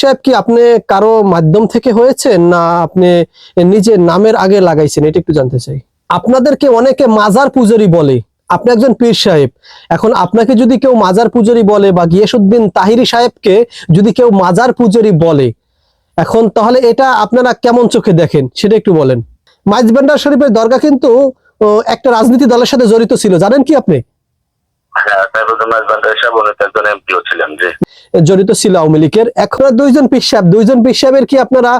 সাহেব কি আপনি কারও মাধ্যম থেকে হয়েছেন না আপনি নিজের নামের আগে লাগাইছেন? এটা একটু জানতে চাই। আপনাদেরকে অনেকে মাজার পূজারি বলে। আপনি একজন পীর সাহেব। এখন আপনাকে যদি কেউ মাজার পূজারি বলে বা গিয়াসুদ্দিন তাহিরি সাহেবকে যদি কেউ মাজার পূজারি বলে, এখন তাহলে এটা আপনারা কেমন চোখে দেখেন? সেটা একটু বলেন। মাইজবান্ডার শরীফের দরগা কিন্তু একটা রাজনীতি দলের সাথে জড়িত ছিল। জানেন কি আপনি? হ্যাঁ সাইফুদ্দিন মাইজবান্ডার সাহেব উনি তো একজন এমপিও ছিলেন জি। জড়িত ছিল আওয়ামী লীগের। এখন দুইজন পিসাব দুইজন পিসাবের কি আপনারা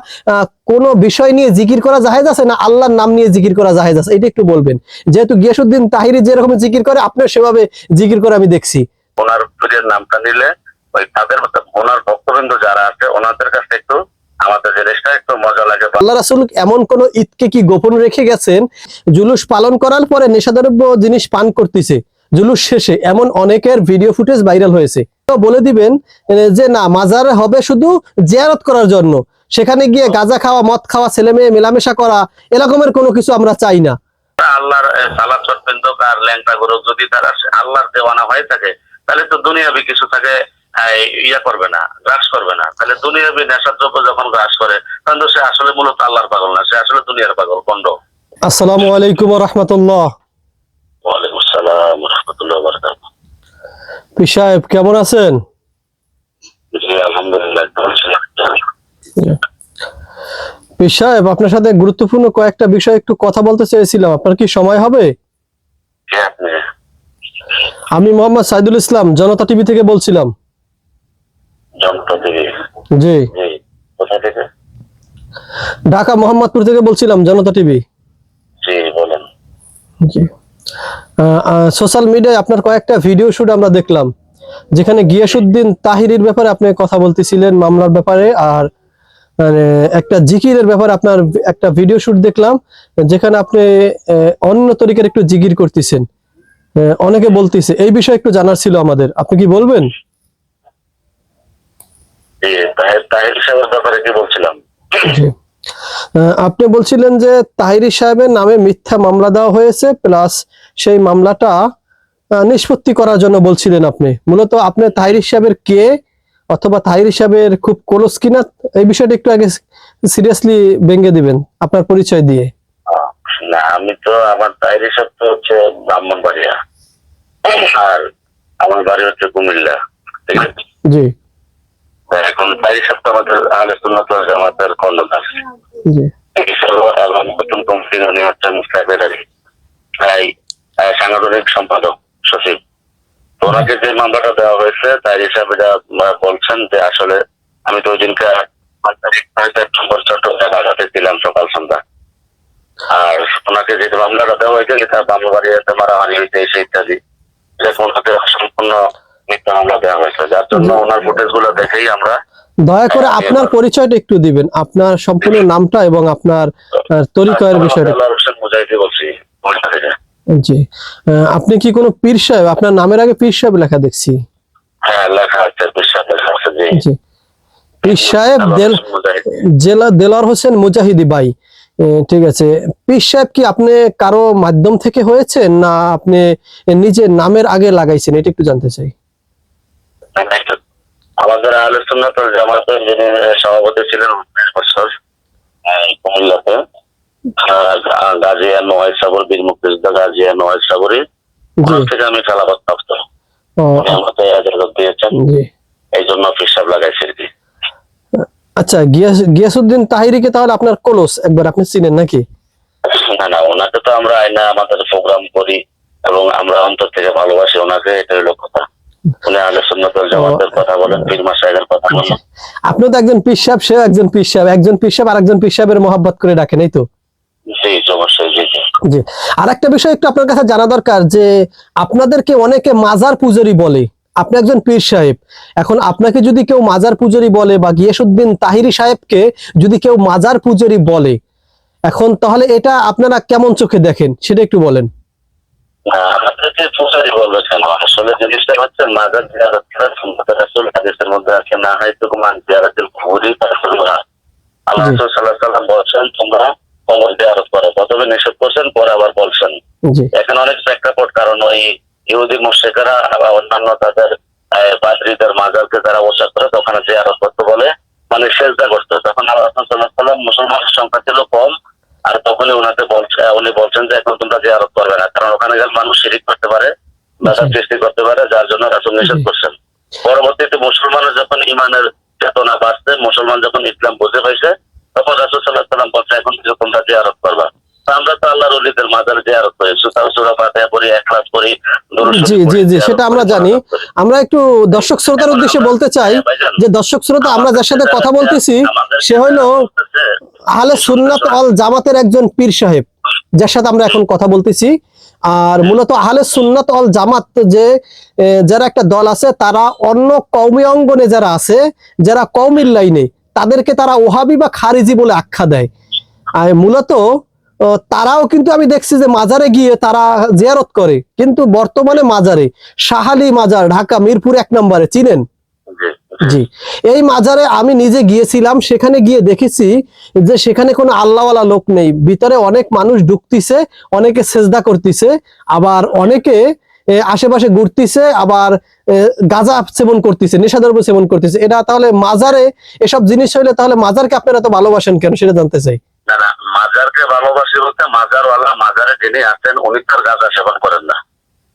কোনো বিষয় নিয়ে জিকির করা জাহেজ আছে না আল্লাহর নাম নিয়ে জিকির করা জাহেজ আছে? এটা একটু বলবেন। যেহেতু গিয়াসুদ্দিন তাহিরি যেরকম জিকির করে আপনার সেভাবে জিকির করে আমি দেখছি। ওনার পীরের নামটা নিলে ওই তাদের ওনার ভক্তবৃন্দ যারা আছে ওনাদের কাছে একটু আমাদের জিনিসটা একটু মজা লাগে। আল্লাহ রাসুল এমন কোন ঈদকে কি গোপন রেখে গেছেন? জুলুস পালন করার পরে নেশাদ্রব্য জিনিস পান করতেছে। জুলুস শেষে এমন অনেকের ভিডিও ফুটেজ ভাইরাল হয়েছে। তো বলে দিবেন যে না মাজার হবে শুধু জিয়ারত করার জন্য। সেখানে গিয়ে গাঁজা খাওয়া মদ খাওয়া ছেলে মেয়ে মেলামেশা করা এরকমের কোনো কিছু আমরা চাই না। আল্লাহর সালাদ চটপেন্দ আর ল্যাংটা গরু যদি তারা আল্লাহর দেওয়ানা হয়ে থাকে তাহলে তো দুনিয়াবি কিছু তাকে ইয়া করবে না গ্রাস করবে না। তাহলে দুনিয়াবি নেশার দ্রব্য যখন গ্রাস করে তখন তো সে আসলে মূলত আল্লাহর পাগল না সে আসলে দুনিয়ার পাগল আসসালামু আলাইকুম রহমতুল্লাহ ওয়ালাইকুম আসসালাম রহমতুল্লাহ বরকাত পীর সাহেব কেমন আছেন। পীর সাহেব আপনার সাথে গুরুত্বপূর্ণ কয়েকটা বিষয় একটু কথা বলতে চেয়েছিলাম। আপনার কি সময় হবে? আমি মোহাম্মদ সাইদুল ইসলাম জনতা টিভি থেকে বলছিলাম। জি। ঢাকা মোহাম্মদপুর থেকে বলছিলাম জনতা টিভি। জি বলেন। জি। সোশ্যাল মিডিয়ায় আপনার কয়েকটা ভিডিও শুট আমরা দেখলাম। যেখানে গিয়াসুদ্দিন তাহিরির ব্যাপারে আপনি কথা বলতেছিলেন মামলার ব্যাপারে আর মানে একটা জিকিরের ব্যাপারে আপনার একটা ভিডিও শুট দেখলাম যেখানে আপনি অন্য তরিকার একটু জিকির করতেছেন। অনেকে বলতেছে এই বিষয়ে একটু জানার ছিল আমাদের। আপনি কি বলবেন? তাহের সাহেবের ব্যাপারে কি বলছিলাম? আপনি বলছিলেন যে তাহিরি সাহেবের নামে মিথ্যা মামলা দেওয়া হয়েছে প্লাস সেই মামলাটা নিষ্পত্তি করার জন্য বলছিলেন আপনি। মূলত আপনি তাহিরি সাহেবের কে অথবা তাহিরি সাহেবের খুব ক্লোজ কিনা এই বিষয়টা একটু আগে সিরিয়াসলি ভেঙে দিবেন আপনার পরিচয় দিয়ে। না আমি তো আমার ডায়েরি সব তো হচ্ছে ব্রাহ্মণবাড়িয়া। আর আমার বাড়ি হচ্ছে কুমিল্লা। জি। এখন ডায়েরি সব তো আমাদের আহলে সুন্নাত জামাতের কর্ণধার নতুন কমিটির উনি হচ্ছেন সেক্রেটারি তাই সাংগঠনিক সম্পাদক সচিব। ওনাকে যে মামলাটা দেওয়া হয়েছে তাই হিসাবে যা বলছেন যে আসলে আমি তো ওই দিনকে চট্টগ্রাম আঘাতে ছিলাম সকাল সন্ধ্যা। আর ওনাকে যে মামলাটা দেওয়া হয়েছে সেটা বাংলা বাড়িতে মারামারি হয়েছে সেই ইত্যাদি সম্পূর্ণ মিথ্যা মামলা দেওয়া হয়েছে। যার জন্য ওনার ফুটেজগুলো দেখেই আমরা দয়া করে আপনার পরিচয়টা একটু দিবেন আপনার সম্পূর্ণ নামটা এবং আপনার আহ, তরিকয়ের বিষয়টা। জি। আপনি কি কোনো পীর সাহেব? আপনার নামের আগে পীর সাহেব লেখা দেখছি। হ্যাঁ লেখা আছে বিশ্বাস লেখা আছে জি। জি। পীর সাহেব দেল জেলা দেলার হোসেন মুজাহিদি ভাই। ঠিক আছে। পীর সাহেব কি আপনি কারও মাধ্যম থেকে হয়েছেন না আপনি নিজের নামের আগে লাগাইছেন? এটা একটু জানতে চাই। আমাদের আলোচনা তো জামাতের যিনি সভাপতি ছিলেন উনিশ বছর কুমিল্লাতে গাজিয়া নোয়াজ সাগর বীর মুক্তিযোদ্ধা গাজিয়া নোয়াজ সাগরী জি ওনার থেকে আমি খেলাবাদ প্রাপ্ত আমাকে এজাজত দিয়েছেন এই জন্য লাগাইছি আর কি আচ্ছা গিয়াস গিয়াসউদ্দিন তাহিরিকে তাহলে আপনার কলস একবার আপনি চিনেন নাকি? না না, ওনাকে তো আমরা আইনা আমাদের প্রোগ্রাম করি এবং আমরা অন্তর থেকে ভালোবাসি, ওনাকে এটা হলো কথা। কথা বলেন আপনি তো একজন পীর সাহেব সেও একজন পীর সাহেব। একজন পীর সাহেব আর একজন পীর সাহেবের মহাব্বত করে ডাকেন এই তো? জি আর একটা বিষয় একটু আপনার কাছে জানা দরকার যে আপনাদেরকে অনেকে মাজার পূজারি বলে। আপনি একজন পীর সাহেব। এখন আপনাকে যদি কেউ মাজার পূজারি বলে বা গিয়াসুদ্দিন তাহিরি সাহেবকে যদি কেউ মাজার পূজারি বলে এখন তাহলে এটা আপনারা কেমন চোখে দেখেন? সেটা একটু বলেন। আমাদেরকে পূজারি বলবে কেন? আসলে জিনিসটা হচ্ছে মাজার জিয়ারত করা সুন্নাত হাদিসের মধ্যে আছে না হয়তো মান জিয়ারতের আল্লাহ সাল্লাম বলছেন তোমরা কবর জিয়ারত করো। প্রথমে নিষেধ করছেন পরে আবার বলছেন। এখানে অনেক প্রেক্ষাপট কারণ ওই ইহুদি মুশরিকরা বা অন্যান্য তাদের পাদ্রীদের মাজারকে তারা উৎসাহ করে ওখানে জিয়ারত করতে বলে সেজদা করতো। তখন আল্লাহ সাল্লাম মুসলমানের সংখ্যা ছিল কম আর তখনই ওনাকে বলছে উনি বলছেন যে এখন তোমরা যে আরোপ করবে না কারণ ওখানে গেলে মানুষ শিরিক করতে পারে বাধার সৃষ্টি করতে পারে যার জন্য রাসুল নিষেধ করছেন। পরবর্তীতে মুসলমানের যখন ইমানের চেতনা বাড়ছে মুসলমান যখন ইসলাম বুঝে পাইছে তখন রাসুল সাল্লাহ সাল্লাম বলছে এখন তোমরা তোমরা আরোপ করবা। আমরা তো আল্লাহর অলিদের মাজারে জিয়ারত করি সুতাও সুরা ফাতিহা পড়ি একলাস করি জি, জি, জি, সেটা আমরা জানি। আমরা একটু দর্শক শ্রোতার উদ্দেশ্যে বলতে চাই যে দর্শক শ্রোতা আমরা যার সাথে কথা বলতেছি সে হইল আহলে সুন্নাত অল জামাতের একজন পীর সাহেব যার সাথে আমরা এখন কথা বলতেছি। আর মূলত আহলে সুন্নাত অল জামাত যে যারা একটা দল আছে তারা অন্য কৌমি অঙ্গনে যারা আছে যারা কৌমির লাইনে তাদেরকে তারা ওহাবি বা খারিজি বলে আখ্যা দেয়। আর মূলত তারাও কিন্তু আমি দেখছি যে মাজারে গিয়ে তারা জিয়ারত করে। কিন্তু বর্তমানে মাজারে শাহালি মাজার ঢাকা মিরপুর এক নম্বরে চিনেন? জি, এই মাজারে আমি নিজে গিয়েছিলাম সেখানে গিয়ে দেখেছি যে সেখানে কোনো আল্লাহওয়ালা লোক নেই। ভিতরে অনেক মানুষ ঢুকতিছে অনেকে সেজদা করতেছে আবার অনেকে আশেপাশে ঘুরতিছে আবার গাঁজা সেবন করতেছে নেশাদ্রব্য সেবন করতেছে। এটা তাহলে মাজারে এসব জিনিস হইলে তাহলে মাজারকে আপনারা তো ভালোবাসেন কেন? সেটা জানতে চাই। না না, মাজারকে ভালোবাসি বলতে মাজারওয়ালা মাজারে যিনি আছেন, উনি তার গাঁজা সেবন করেন না।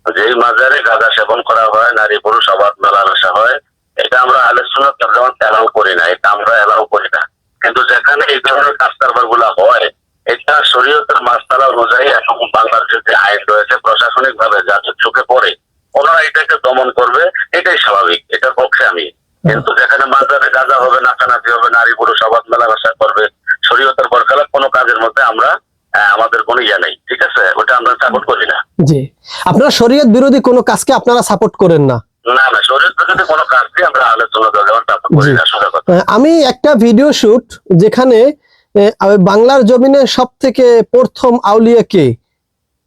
যেই মাজারে গাঁজা সেবন করা হয়, নারী পুরুষ অবাধ মেলামেশা হয়, এটা আমরা আলোচনা যেমন এলাও করি না, এটা আমরা এলাও করি না। কিন্তু যেখানে এই ধরনের কাজ কারবারগুলা হয়, এটা শরীয়তের মাস্তালা অনুযায়ী এখন বাংলাদেশের যে আইন রয়েছে প্রশাসনিক ভাবে যা চোখে পড়ে, ওনারা এটাকে দমন করবে, এটাই স্বাভাবিক, এটার পক্ষে আমি। কিন্তু যেখানে মাজারে গাঁজা হবে, নাচানাচি হবে, নারী পুরুষ অবাধ মেলামেশা করবে শরীয়তের বরখালাপ কোনো কাজের মধ্যে আমরা আহ, আমাদের কোনো ইয়ে নেই ঠিক আছে ওটা আমরা সাপোর্ট করি না জি। আপনারা শরীয়ত বিরোধী কোনো কাজকে আপনারা সাপোর্ট করেন না? আমি একটা ভিডিও শুট যেখানে বাংলার জমিনে সব থেকে প্রথম আউলিয়া কে?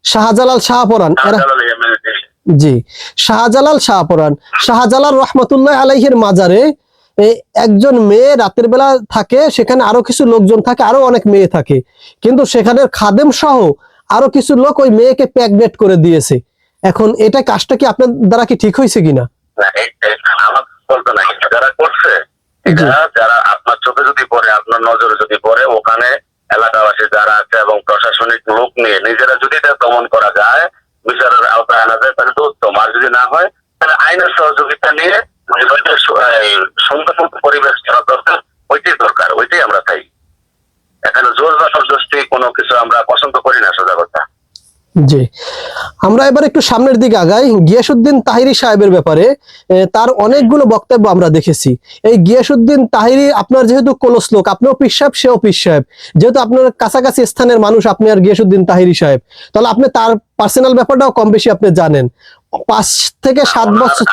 শাহজালাল শাহপরান। জি। শাহজালাল শাহপরান শাহজালাল রহমতুল্লাহ আলাইহির মাজারে একজন মেয়ে রাতের বেলা থাকে সেখানে আরও কিছু লোকজন থাকে আরও অনেক মেয়ে থাকে। কিন্তু সেখানে খাদেম সহ আরও কিছু লোক ওই মেয়েকে প্যাকবেট করে দিয়েছে। এখন এটা কাজটা কি আপনার দ্বারা কি ঠিক হয়েছে কিনা? যারা করছে যারা আপনার চোখে যদি পড়ে আপনার নজরে যদি পড়ে ওখানে এলাকাবাসী যারা আছে এবং প্রশাসনিক লোক নিয়ে নিজেরা যদি এটা দমন করা যায় বিচারের আওতায় আনা যায় তাহলে তো উত্তম আর যদি না হয় তাহলে আইনের সহযোগিতা নিয়ে সুন্দর পরিবেশ করা দরকার ওইটাই দরকার ওইটাই আমরা চাই। এখানে জোর কোনো কিছু আমরা পছন্দ করি না সোজা কথা জি। আমরা এবার একটু সামনের দিকে আগাই। গিয়াসুদ্দিন তাহিরি সাহেবের ব্যাপারে তার অনেকগুলো বক্তব্য আমরা দেখেছি। এই গিয়াসুদ্দিন তাহিরি আপনার যেহেতু কোলস লোক আপনিও পীর সাহেব সেও সাহেব যেহেতু আপনার কাছাকাছি স্থানের মানুষ আপনি আর গিয়াসুদ্দিন তাহিরি সাহেব। তাহলে আপনি তার পার্সোনাল ব্যাপারটাও কম বেশি আপনি জানেন। পাঁচ থেকে সাত বছর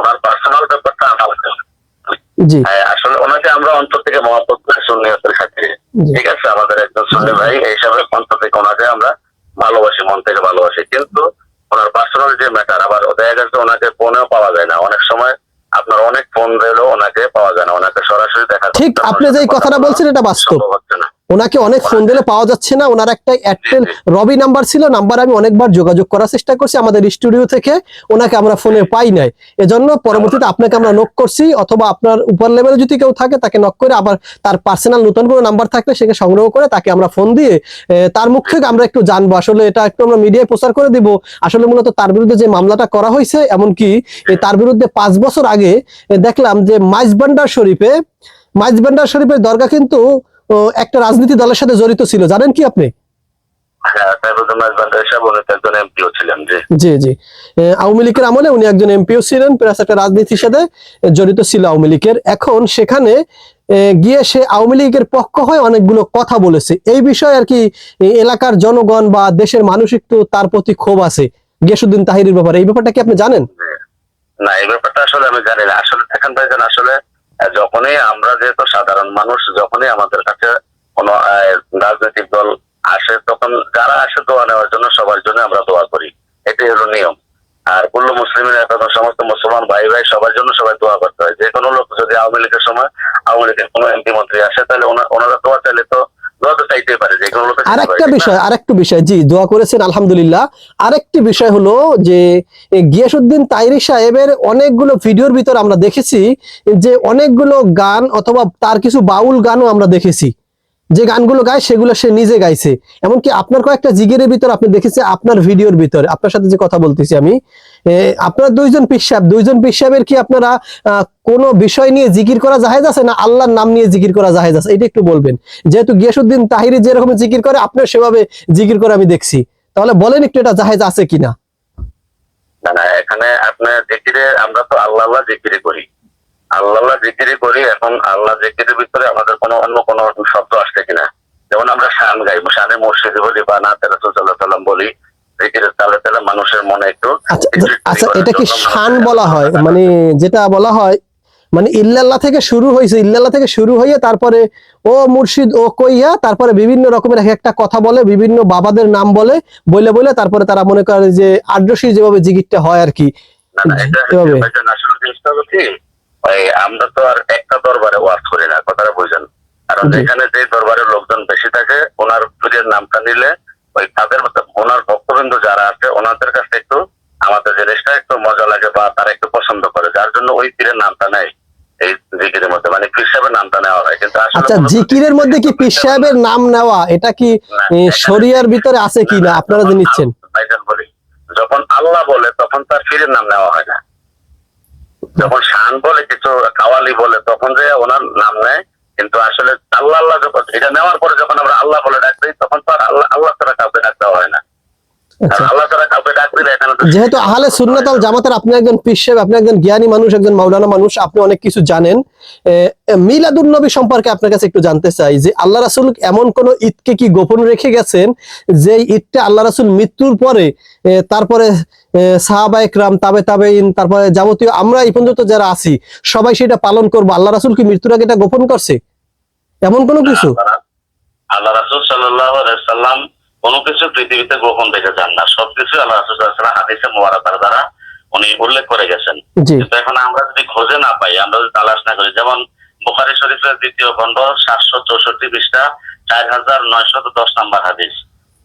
ওনার পার্সোনাল ব্যাপারটা জি। আসলে ওনাকে আমরা অন্তর থেকে মহাপত করে সুন্নিয়তের সাথে ঠিক আছে আমাদের একজন সুন্নি ভাই এই হিসাবে অন্তর থেকে ওনাকে আমরা ভালোবাসি মন থেকে ভালোবাসি। কিন্তু ওনার পার্সোনাল যে ম্যাটার আবার দেখা গেছে ওনাকে ফোনেও পাওয়া যায় না। অনেক সময় আপনার অনেক ফোন দিলেও ওনাকে পাওয়া যায় না। ওনাকে সরাসরি দেখা ঠিক আপনি যে কথাটা বলছেন এটা বাস্তব। হচ্ছে না। ওনাকে অনেক ফোন দিলে পাওয়া যাচ্ছে না। ওনার একটা এয়ারটেল রবি নাম্বার ছিল নাম্বার আমি অনেকবার যোগাযোগ করার চেষ্টা করছি। আমাদের স্টুডিও থেকে ওনাকে আমরা ফোনে পাই নাই। এজন্য পরবর্তীতে আপনাকে আমরা নক করছি, অথবা আপনার উপর লেভেলে যদি কেউ থাকে, তাকে নক করে আবার তার পার্সোনাল নতুন কোনো নাম্বার থাকলে সেকে সংগ্রহ করে তাকে আমরা ফোন দিয়ে তার মুখ থেকে আমরা একটু জানব। আসলে এটা একটু আমরা মিডিয়ায় প্রচার করে দিব। আসলে মূলত তার বিরুদ্ধে যে মামলাটা করা হয়েছে, এমনকি তার বিরুদ্ধে পাঁচ বছর আগে দেখলাম যে মাইজবান্ডার শরীফে, মাইজবান্ডার শরীফের দরগা কিন্তু একটা রাজনীতি দলের সাথে জড়িত ছিল জানেন কি আপনি? হ্যাঁ জি। জি আওয়ামী লীগের আমলে উনি একজন এমপিও ছিলেন প্লাস একটা রাজনীতির সাথে জড়িত ছিল আওয়ামী লীগের। এখন সেখানে গিয়ে সে আওয়ামী লীগের পক্ষ হয়ে অনেকগুলো কথা বলেছে। এই বিষয়ে আর কি এলাকার জনগণ বা দেশের মানুষ একটু তার প্রতি ক্ষোভ আছে। গিয়াসুদ্দিন তাহিরের ব্যাপারে এই ব্যাপারটা কি আপনি জানেন? না এই ব্যাপারটা আসলে আমি জানি না। আসলে ভাইজান আসলে যখনই আমরা যেহেতু সাধারণ মানুষ, যখনই আমাদের কাছে কোনো রাজনৈতিক দল আসে, তখন যারা আসে দোয়া নেওয়ার জন্য সবার জন্য আমরা দোয়া করি। এটি হলো নিয়ম। আর কুল্লু মুসলিমের এখন সমস্ত মুসলমান ভাই ভাই সবার জন্য সবাই দোয়া করতে হয়। যে কোনো লোক যদি আওয়ামী লীগের সময় আওয়ামী লীগের কোনো এমপি মন্ত্রী আসে, তাহলে ওনা- ওনারা দোয়া চাইলে তো আরেকটা বিষয় আরেকটা বিষয় জি দোয়া করেছেন আলহামদুলিল্লাহ। আরেকটি বিষয় হলো যে গিয়াসুদ্দিন তাইরি সাহেবের অনেকগুলো ভিডিওর ভিতর আমরা দেখেছি যে অনেকগুলো গান অথবা তার কিছু বাউল গানও আমরা দেখেছি। যে গানগুলো গায়, সেগুলো সে নিজে গাইছে। এমনকি আপনার কয়েকটা জিগেরের ভিতর আপনি দেখেছে, আপনার ভিডিওর ভিতরে। আপনার সাথে যে কথা বলতেছি আমি আপনার দুইজন পিসাব দুইজন পিসাবের কি আপনারা কোনো বিষয় নিয়ে জিকির করা জাহেজ আছে না আল্লাহর নাম নিয়ে জিকির করা জাহেজ আছে? এটা একটু বলবেন। যেহেতু গিয়াসুদ্দিন তাহিরি যেরকম জিকির করে আপনার সেভাবে জিকির করে আমি দেখছি। তাহলে বলেন একটু এটা জাহেজ আছে কিনা? না না, এখানে আপনার জিকিরে আমরা তো আল্লাহ আল্লাহ জিকিরে করি। আল্লাহ জিকিরে করি এখন আল্লাহ জিকিরের ভিতরে আমাদের কোনো অন্য কোনো শব্দ আসছে কিনা। যেমন আমরা শান গাই শানে মসজিদে বলি বা না তেরা সাল্লাম বলি জিকিরের তালে তালে মানুষের মনে একটু আচ্ছা আচ্ছা করার এটা কি শান বলা হয়? মানে যেটা বলা হয় মানে ইল্লাল্লাহ থেকে শুরু হয়েছে ইল্লাল্লাহ থেকে শুরু হয়ে তারপরে ও মুর্শিদ ও কইয়া তারপরে বিভিন্ন রকমের এক একটা কথা বলে বিভিন্ন বাবাদের নাম বলে বলে বলে তারপরে তারা মনে করে যে আদ্রসী যেভাবে জিকিরটা হয় আর কি আমরা তো আর একটা দরবারে ওয়াজ করি না কথাটা বুঝেন। কারণ। যেখানে যে দরবারের লোকজন বেশি থাকে ওনার পীরের নামটা নিলে ওই তাদের ওনার ভক্তবৃন্দ যারা আছে ওনাদের কাছে একটু আমাদের জিনিসটা একটু মজা লাগে বা তারা একটু পছন্দ করে যার জন্য ওই পীরের নামটা নেয় এই জিকিরের মধ্যে মানে পীর সাহেবের নামটা নেওয়া হয়। কিন্তু আসলে আচ্ছা জিকিরের মধ্যে কি পীর সাহেবের নাম নেওয়া এটা কি শরিয়ার ভিতরে আছে কি না? আপনারা যে নিচ্ছেন। যখন আল্লাহ বলে তখন তার ফিরের নাম নেওয়া হয় না। যখন শান বলে কিছু, কাওয়ালি বলে, তখন যে ওনার নাম নেয়, কিন্তু আসলে আল্লাহ আল্লাহ যখন, এটা নেওয়ার পরে যখন আমরা আল্লাহ বলে ডাক দিই, তখন তো আর আল্লাহ আল্লাহ তারা কাউকে ডাকতে হয় না। আল্লাহ তারা কাউকে ডাক দিলে এখানে যেহেতু আহলে সুন্নাতাল জামাতের আপনি একজন পীর সাহেব আপনি একজন জ্ঞানী মানুষ একজন মাওলানা মানুষ আপনি অনেক কিছু জানেন। মিলাদুন নবী সম্পর্কে আপনার কাছে একটু জানতে চাই যে আল্লাহ রাসুল এমন কোন ঈদকে কি গোপন রেখে গেছেন? যে ঈদটা আল্লাহ রাসুল মৃত্যুর পরে তারপরে সাহাবা একরাম তাবে তাবে তারপরে যাবতীয় আমরা এই পর্যন্ত যারা আছি সবাই সেটা পালন করব। আল্লাহ রাসুল কি মৃত্যুর আগে এটা গোপন করছে? এমন কোনো কিছু? আল্লাহ- আল্লাহ রাসুল সাল্লাহ সাল্লাম কোনো কিছু পৃথিবীতে গোপন রেখে যান না। সবকিছু আল্লাহ রাসুল হাদিসে মোয়ারাতার দ্বারা উনি উল্লেখ করে গেছেন। কিন্তু এখন আমরা যদি খোঁজে না পাই আমরা যদি তালাশ না করি যেমন বুখারি শরীফের দ্বিতীয় খণ্ড সাতশো চৌষট্টি পৃষ্ঠা চার হাজার নয়শত দশ নম্বর হাদিস।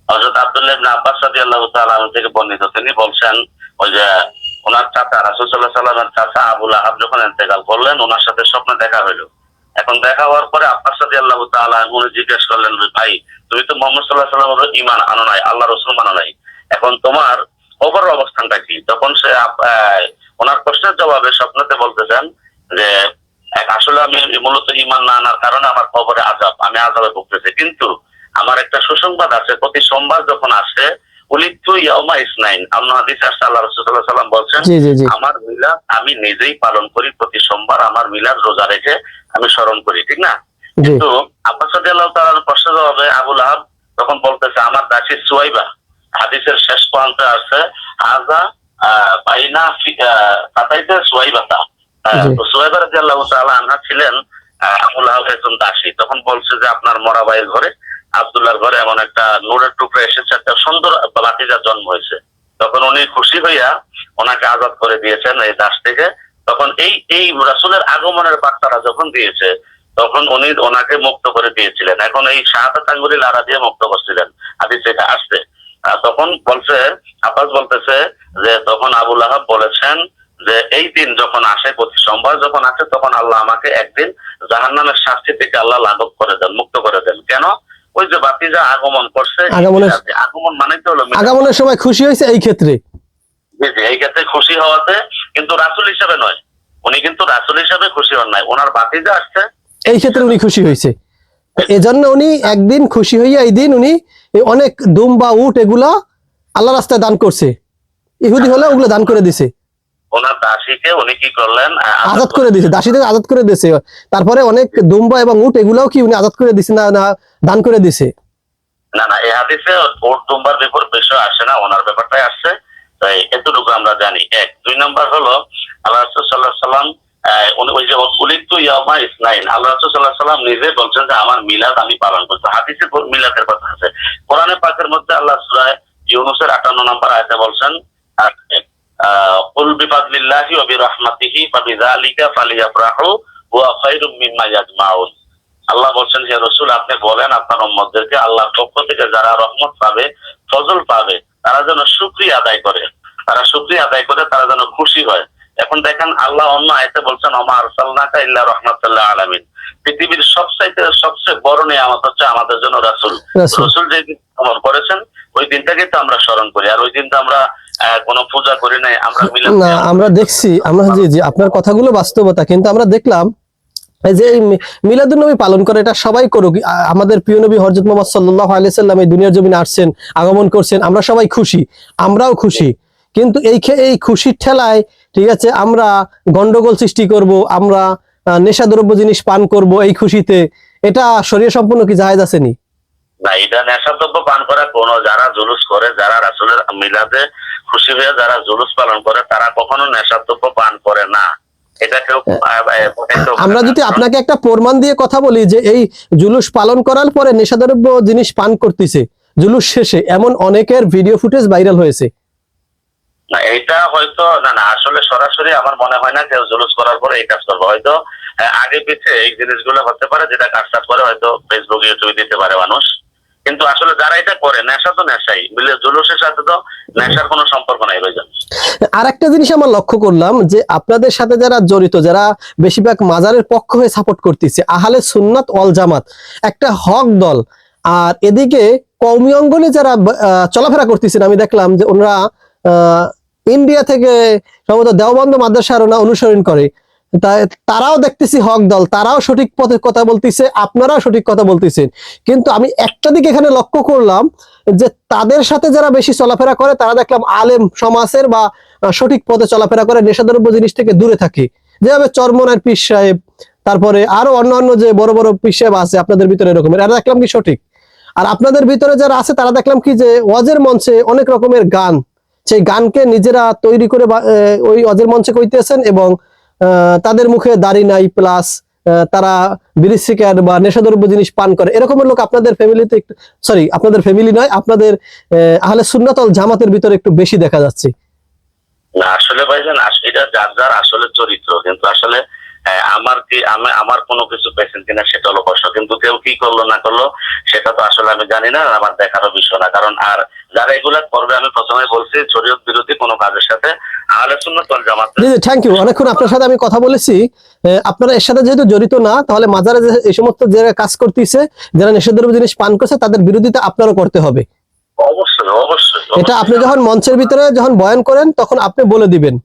হজরত আব্দুল্লাহ ইবনে আব্বাস রাদিয়াল্লাহু তাআলা থেকে বর্ণিত তিনি বলছেন ওই যে ওনার চাচা রাসূল সাল্লাল্লাহু আলাইহি সাল্লামের চাচা আবুল আহাব যখন ইন্তেকাল করলেন ওনার সাথে স্বপ্নে দেখা হলো এখন দেখা হওয়ার পরে আব্বাস রাদিয়াল্লাহু তাআলা উনি জিজ্ঞেস করলেন ভাই তুমি তো মোহাম্মদ আলাইহি সাল্লামের ঈমান আনো নাই আল্লাহ রাসূল মানো নাই। এখন তোমার কবরের অবস্থানটা কি? তখন সে ওনার প্রশ্নের জবাবে স্বপ্নতে বলতেছেন যে আসলে আমি মূলত ইমান না আনার কারণে আমার কবরে আজাব আমি আজাবে ভুগতেছি। কিন্তু আমার একটা সুসংবাদ আছে প্রতি সোমবার যখন আসে উলিপ্তু ইয়াউমা ইসনাইন আল্লাহ হাদিস আল্লাহ রাসূলুল্লাহ সাল্লাম বলছেন আমার মিলাদ আমি নিজেই পালন করি প্রতি সোমবার আমার মিলাদ রোজা রেখে আমি স্মরণ করি ঠিক না? কিন্তু আব্বাস রাদিয়াল্লাহু তাআলার প্রশ্ন জবাবে আবুল আহাব তখন বলতেছে আমার দাসী সুয়াইবা। হাদিসের শেষ প্রান্তে আছে হাজা বাইনা কাতাইতে সুয়াইবাতা সুয়াইবা রাদিয়াল্লাহু তাআলা আনহা ছিলেন আবুল আহাব একজন দাসী। তখন বলছে যে আপনার মরা ভাইয়ের ঘরে আব্দুল্লাহর ঘরে এমন একটা নূরের টুকরো এসেছে একটা সুন্দর বাতিজার জন্ম হয়েছে। তখন উনি খুশি হইয়া ওনাকে আজাদ করে দিয়েছেন এই দাস থেকে। তখন এই এই রাসুলের আগমনের বার্তাটা যখন দিয়েছে তখন উনি ওনাকে মুক্ত করে দিয়েছিলেন। এখন এই শাহাদাত আঙ্গুলি লারা দিয়ে মুক্ত করছিলেন। হাদিস এটা আসছে। তখন বলছে আব্বাস বলতেছে যে তখন আবুল আহাব বলেছেন যে এই দিন যখন আসে প্রতি সোমবার যখন আসে তখন আল্লাহ আমাকে একদিন জাহান্নামের শাস্তি থেকে আল্লাহ লাঘব করে দেন মুক্ত করে দেন। কেন? ওই যে বাতিজা আগমন করছে। আগমন মানে তো হলো। আগামনের সময় খুশি হয়েছে এই ক্ষেত্রে? জি, জি, এই ক্ষেত্রে খুশি হওয়াতে কিন্তু রাসুল হিসাবে নয়। উনি কিন্তু রাসুল হিসাবে খুশি হন নাই। ওনার বাতিজা আসছে এই ক্ষেত্রে উনি খুশি হয়েছে। এজন্য উনি একদিন খুশি হইয়া এই দিন উনি অনেক দুম বা উট এগুলা আল্লাহ রাস্তায় দান করছে। ইহুদি হলে ওগুলো দান করে দিছে। ওনার দাসীকে উনি কি করলেন? আজাদ করে দিছে। দাসীদের আজাদ করে দিছে। তারপরে অনেক দুম্বা এবং উট এগুলাও কি উনি আজাদ করে দিছে না না দান করে দিছে? না না এই হাদিসে ওর দুম্বার বিপরীত বিষয় আসে না ওনার ব্যাপারটাই আসছে। এতটুকু আমরা জানি। এক দুই নম্বর হলো আল্লাহ সাল্লাম ওই যে উলিত্তু ইয়ামা ইসনাইন আল্লাহ সাল্লাম নিজে বলছেন যে আমার মিলাদ আমি পালন করছি। হাদিসে মিলাদের কথা আছে। কোরআনে পাকের মধ্যে আল্লাহ সূরা ইউনূসের 58 নম্বর আয়াতে বলছেন আল্লাহ বলছেন যে রসুল, আপনি বলেন আপনার উম্মতদেরকে আল্লাহর পক্ষ থেকে যারা রহমত পাবে, ফজল পাবে, তারা যেন শুক্রিয়া আদায় করে। তারা শুক্রিয়া আদায় করে, তারা যেন খুশি হয়। এখন দেখেন আল্লাহ অন্য আয়তে বলছেন অমা আরসালনাকা ইল্লা রহমাতুল্লাহ আলামিন। পৃথিবীর সবচাইতে সবচেয়ে বড় নিয়ামত হচ্ছে আমাদের জন্য রাসূল। রাসূল। যে আমল করেছেন ওই দিনটাকে তো আমরা স্মরণ করি। আর ওই দিন তো আমরা কোনো পূজা করি নাই আমরা না আমরা দেখছি আমরা জি জি আপনার কথাগুলো বাস্তবতা কিন্তু আমরা দেখলাম এই যে মিলাদুল নবী পালন করে এটা সবাই করুক। আমাদের প্রিয় নবী হরজত মোহাম্মদ সাল্লাহ আলিয়াল্লাম এই দুনিয়ার জমিনে আসছেন আগমন করছেন আমরা সবাই খুশি আমরাও খুশি। কিন্তু এই এই খুশির ঠেলায় ঠিক আছে আমরা গন্ডগোল সৃষ্টি করব আমরা নেশাদ্রব্য জিনিস পান করব এই খুশিতে এটা শরীর সম্পূর্ণ কি জাহেজ আসেনি না? এটা নেশাদ্রব্য পান করে কোন যারা জুলুস করে যারা রাসুলের মিলাদে খুশি হয়ে যারা জুলুস পালন করে তারা কখনো নেশাদ্রব্য পান করে না। আমরা যদি আপনাকে একটা প্রমাণ দিয়ে কথা বলি যে এই জুলুস পালন করার পরে নেশাদ্রব্য জিনিস পান করতেছে জুলুস শেষে এমন অনেকের ভিডিও ফুটেজ ভাইরাল হয়েছে। না এটা হয়তো, না না, আসলে সরাসরি আমার মনে হয় না কেউ জুলুস করার পরে এই কাজ করবে। হয়তো আগে পিছে এই জিনিসগুলো হতে পারে যেটা কাজ টাজ করে, হয়তো ফেসবুক ইউটিউবে দিতে পারে মানুষ। কিন্তু আসলে যারা এটা করে, নেশা তো নেশাই। জুলুসের সাথে তো নেশার কোনো সম্পর্ক নাই আর একটা জিনিস আমার লক্ষ্য করলাম, যে আপনাদের সাথে যারা জড়িত, যারা বেশিরভাগ মাজারের পক্ষ হয়ে সাপোর্ট করতেছে, আহলে সুন্নাত অল জামাত, একটা হক দল। আর এদিকে কৌমি অঙ্গনে যারা চলাফেরা করতেছেন, আমি দেখলাম যে ওনারা ইন্ডিয়া থেকে সম্ভবত দেওবন্দ মাদ্রাসার ওনা অনুসরণ করে। তারাও দেখতেছি হক দল, তারাও সঠিক পথে কথা বলতেছে, আপনারাও সঠিক কথা বলতেছেন। কিন্তু আমি একটা দিক এখানে লক্ষ্য করলাম যে তাদের সাথে যারা বেশি চলাফেরা করে, তারা দেখলাম আলেম সমাজের বা সঠিক পথে চলাফেরা করে নেশাদ্রব্য জিনিস থেকে দূরে থাকে। যেভাবে চরমনার পীর সাহেব, তারপরে আরও অন্যান্য যে বড় বড় পীর সাহেব আছে, আপনাদের ভিতরে এরকমের এরা দেখলাম কি সঠিক। আর আপনাদের ভিতরে যারা আছে, তারা দেখলাম কি যে ওয়াজের মঞ্চে অনেক রকমের গান সেই গানকে নিজেরা তৈরি করে ওই ওয়াজের মঞ্চে কইতেছেন এবং তাদের মুখে দাড়ি নাই প্লাস তারা বিড়ি সিগারেট বা নেশাদ্রব্য জিনিস পান করে। এরকমের লোক আপনাদের ফ্যামিলিতে একটু সরি আপনাদের ফ্যামিলি নয় আপনাদের আহ, আহলে সুন্নাতল জামাতের ভিতরে একটু বেশি দেখা যাচ্ছে। না আসলে ভাইজান এটা যার যার আসলে চরিত্র কিন্তু আসলে আমার কি আমি আমার কোনো কিছু পেয়েছেন কিনা সেটা হলো প্রশ্ন কিন্তু কেউ কি করল না করল সেটা তো আসলে আমি জানি না আমার দেখারও বিষয় না। কারণ আর যারা এগুলা করবে আমি প্রথমে বলছি শরীয়ত বিরোধী কোনো কাজের সাথে আহলে সুন্নাত ওয়াল জামাত জি জি থ্যাংক ইউ অনেকক্ষণ আপনার সাথে আমি কথা বলেছি। আপনারা এর সাথে যেহেতু জড়িত না তাহলে মাজারে যে এই সমস্ত যারা কাজ করতেছে যারা জিনিস পান করছে তাদের বিরোধিতা আপনারও করতে হবে। অবশ্যই অবশ্যই এটা আপনি যখন মঞ্চের ভিতরে যখন বয়ান করেন তখন আপনি বলে দিবেন।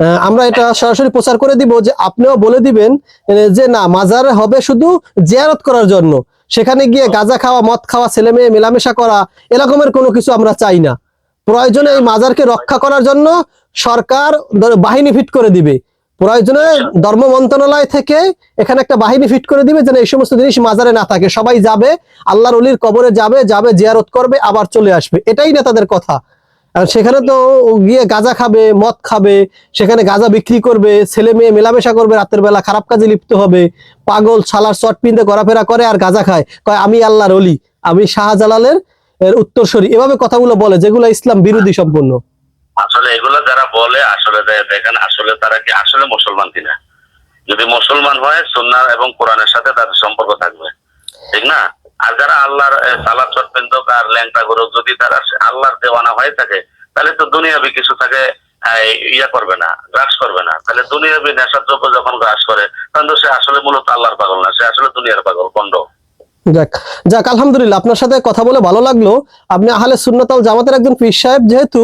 আহ, আমরা এটা সরাসরি প্রচার করে দিব যে আপনিও বলে দিবেন যে না মাজার হবে শুধু জিয়ারত করার জন্য। সেখানে গিয়ে গাঁজা খাওয়া মদ খাওয়া ছেলে মেয়ে মেলামেশা করা এরকমের কোনো কিছু আমরা চাই না। প্রয়োজনে এই মাজারকে রক্ষা করার জন্য সরকার বাহিনী ফিট করে দিবে। প্রয়োজনে ধর্ম মন্ত্রণালয় থেকে এখানে একটা বাহিনী ফিট করে দিবে যেন এই সমস্ত জিনিস মাজারে না থাকে। সবাই যাবে আল্লাহর অলির কবরে যাবে যাবে জিয়ারত করবে আবার চলে আসবে। এটাই না তাদের কথা। আর সেখানে তো গিয়ে গাঁজা খাবে, মদ খাবে, সেখানে গাঁজা বিক্রি করবে, ছেলে মেয়ে মেলামেশা করবে, রাতের বেলা খারাপ কাজে লিপ্ত হবে, পাগল ছালার শর্ট পিনতে ঘোরাফেরা করে আর গাঁজা খায়। কয়, আমি আল্লাহর অলি আমি শাহজালালের উত্তরসূরি। এভাবে কথাগুলো বলে, যেগুলো ইসলাম বিরোধী সম্পূর্ণ। আসলে এগুলো যারা বলে, আসলে দেখেন, আসলে তারা কি আসলে মুসলমান কিনা? যদি মুসলমান হয়, সুন্নাহ এবং কোরআনের সাথে তাদের সম্পর্ক থাকবে। ঠিক না? আর যারা আল্লাহর সালাদ চটপেন্দক আর ল্যাংটা গরু, যদি তারা আল্লাহর দেওয়ানা হয়ে থাকে, তাহলে তো দুনিয়াবি কিছু থাকে ইয়া করবে না, গ্রাস করবে না। তাহলে দুনিয়াবি নেশার দ্রব্য যখন গ্রাস করে, তখন তো সে আসলে মূলত আল্লাহর পাগল না, সে আসলে দুনিয়ার পাগল কন্ড যাক যাক, আলহামদুলিল্লাহ, আপনার সাথে কথা বলে ভালো লাগল। আপনি আহলে সুন্নতাল জামাতের একজন পীর সাহেব, যেহেতু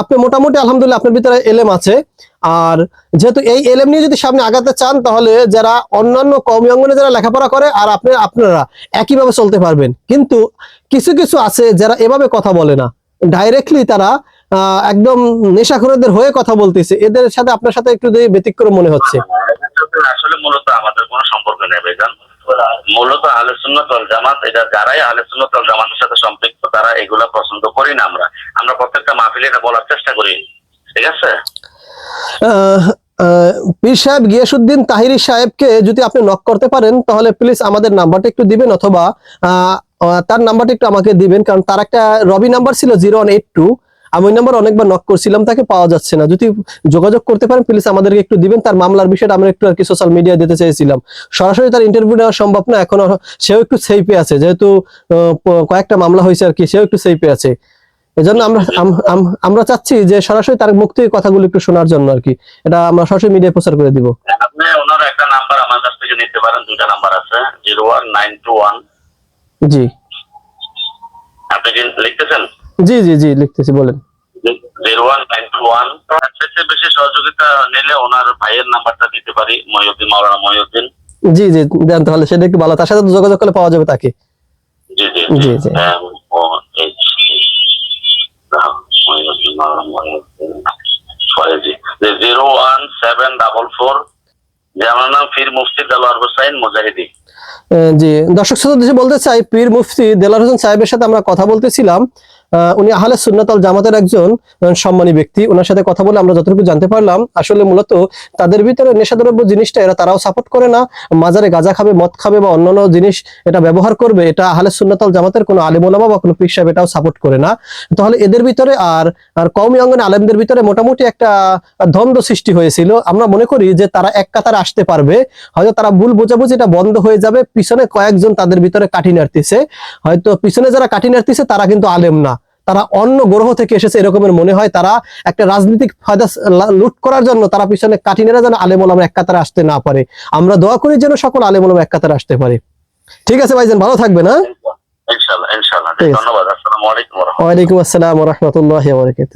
আপনি মোটামুটি, আলহামদুলিল্লাহ, আপনার ভিতরে এলেম আছে। আর যেহেতু এই এলেম নিয়ে যদি সামনে আগাতে চান, তাহলে যারা অন্যান্য কমি অঙ্গনে যারা লেখাপড়া করে আর আপনি, আপনারা একইভাবে চলতে পারবেন। কিন্তু কিছু কিছু আছে যারা এভাবে কথা বলে না। ডাইরেক্টলি তারা একদম নেশাখোরদের হয়ে কথা বলতেছে। এদের সাথে, আপনার সাথে একটু ব্যতিক্রম মনে হচ্ছে। আসলে মূলত আমাদের কোনো সম্পর্ক নেই ভাইজান। মূলত আহলে জামাত, এটা যারাই আহলে সুন্নাত জামাতের সাথে সম্পৃক্ত, তারা এগুলা পছন্দ করি না আমরা। আমরা প্রত্যেকটা মাহফিলে এটা বলার চেষ্টা করি। ঠিক আছে? পীর সাহেব গিয়াসুদ্দিন তাহিরি সাহেবকে যদি আপনি নক করতে পারেন, তাহলে প্লিজ আমাদের নাম্বারটা একটু দিবেন অথবা তার নাম্বারটা একটু আমাকে দিবেন, কারণ তার একটা রবি নাম্বার ছিল জিরো ওয়ান এইট টু আমি ওই নাম্বার অনেকবার নক করছিলাম, তাকে পাওয়া যাচ্ছে না। যদি যোগাযোগ করতে পারেন প্লিজ আমাদেরকে একটু দিবেন। তার মামলার বিষয়টা আমরা একটু আর কি সোশ্যাল মিডিয়া দিতে চেয়েছিলাম। সরাসরি তার ইন্টারভিউ নেওয়া সম্ভব না, এখন সেও একটু সেফে আছে। যেহেতু কয়েকটা মামলা হয়েছে আর কি, সেও একটু সেফে আছে। এজন্য আমরা আম- আম- আমরা চাচ্ছি যে সরাসরি তার থেকে কথাগুলো একটু শোনার জন্য আর কি। এটা আমরা সরাসরি মিডিয়ায় প্রচার করে দিব। আপনি ওনার একটা নাম্বার আমার কাছ থেকে নিতে পারেন দুইটা নাম্বার আছে zero one nine two one জি। আপনি কি লিখতেছেন? জি জি জি লিখতেছি বলেন। Zero one nine two one সবচেয়ে বেশি সহযোগিতা নিলে ওনার ভাইয়ের নাম্বারটা দিতে পারি মহিউদ্দিন মাওলানা মহিউদ্দিন। জি জি দেন তাহলে সেটা একটু ভালো। তার সাথে যোগাযোগ করলে পাওয়া যাবে তাকে। জি জি। জি, জি। M O H Mohiuddin Maulana Mohiuddin sorry জি zero one seven double four নাম জি, দর্শক শ্রোতা বলতে চাই, পীর মুফতি দেলার হোসেন সাহেবের সাথে আমরা কথা বলতেছিলাম। উনি আহলে সুন্নাতাল জামাতের একজন সম্মানী ব্যক্তি। ওনার সাথে কথা বলে আমরা যতটুকু জানতে পারলাম, আসলে মূলত তাদের ভিতরে নেশাদ্রব্য জিনিসটা এরা তারাও সাপোর্ট করে না। মাজারে গাঁজা খাবে, মদ খাবে বা অন্যান্য জিনিস এটা ব্যবহার করবে, এটা আহলে সুন্নাতাল জামাতের কোনো আলিমোলামা বা কোনো পীর সাহেব এটাও সাপোর্ট করে না। তাহলে এদের ভিতরে আর আর কওমি অঙ্গনে আলেমদের ভিতরে মোটামুটি একটা দ্বন্দ্ব সৃষ্টি হয়েছিল। আমরা মনে করি যে তারা এক কাতারে আসতে পারবে। হয়তো তারা ভুল বোঝাবুঝি, এটা বন্ধ হয়ে যাবে। পিছনে কয়েকজন তাদের ভিতরে কাঠি নাড়তেছে। হয়তো পিছনে যারা কাঠি নাড়তেছে, তারা কিন্তু আলেম না। তারা অন্য গ্রহ থেকে এসেছে এরকমের মনে হয়। তারা একটা রাজনৈতিক ফায়দা লুট করার জন্য তারা পিছনে নেওয়া যেন আলেম ওলামা এক কাতারে আসতে না পারে। আমরা দোয়া করি যেন সকল আলেম ওলামা এক কাতারে আসতে পারে। ঠিক আছে ভাইজান ভালো থাকবেন হ্যাঁ? ওয়া রাহমাতুল্লাহি। ওয়ালাইকুম আসসালাম রহমতুল্লাহ বরকাত